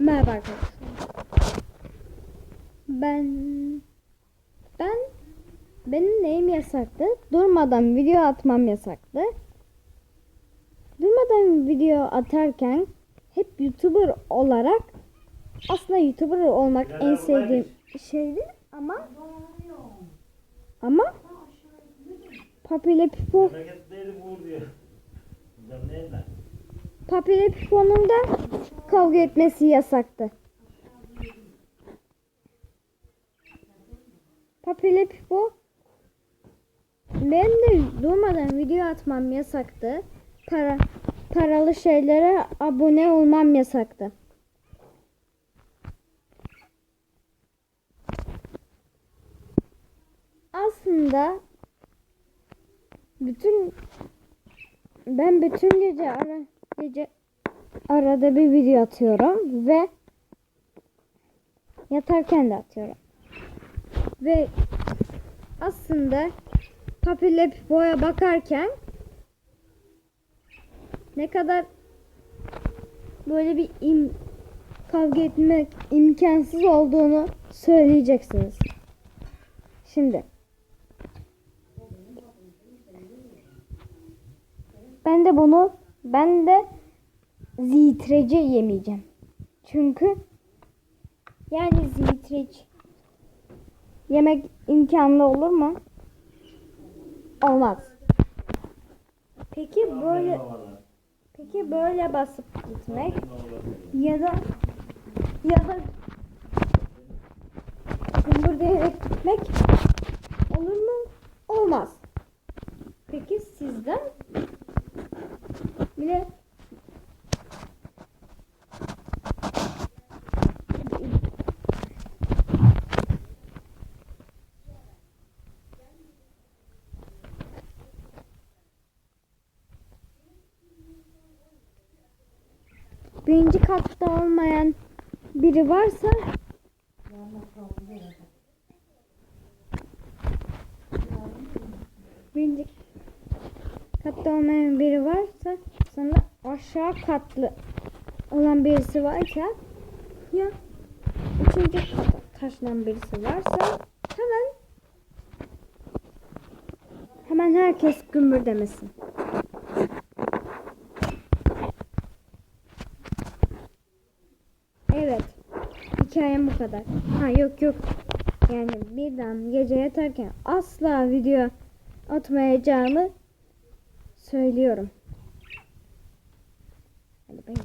Merhaba arkadaşlar. Ben ben benim neyim yasaktı? Durmadan video atmam yasaktı. Durmadan video atarken hep YouTuber olarak aslında YouTuber olmak en sevdiğim şeydi ama ama Papi ile Pipo Memleketleri vur diyor. Hocam neyle? Papi ile Pipo'nun da kavga etmesi yasaktı. Papi ile Pipo ben de durmadan video atmam yasaktı. Para paralı şeylere abone olmam yasaktı. Aslında bütün ben bütün gece ara gece arada bir video atıyorum ve yatarken de atıyorum. Ve aslında Papile Pipo'ya bakarken ne kadar böyle bir im, kavga etmek imkansız olduğunu söyleyeceksiniz. Şimdi ben de bunu ben de zitreci yemeyeceğim. Çünkü yani zitreç yemek imkanlı olur mu? Olmaz. Peki böyle peki böyle basıp gitmek ya da ya da gümbürleyerek gitmek olur mu? Olmaz. Peki sizden bile birinci katta olmayan biri varsa birinci katta olmayan biri varsa sana aşağı katlı olan birisi varsa ya üçüncü taşınan birisi varsa hemen hemen herkes gümbür demesin. hikayem bu kadar. Ha yok yok. Yani birden gece yatarken asla video atmayacağımı söylüyorum. Hadi bayım.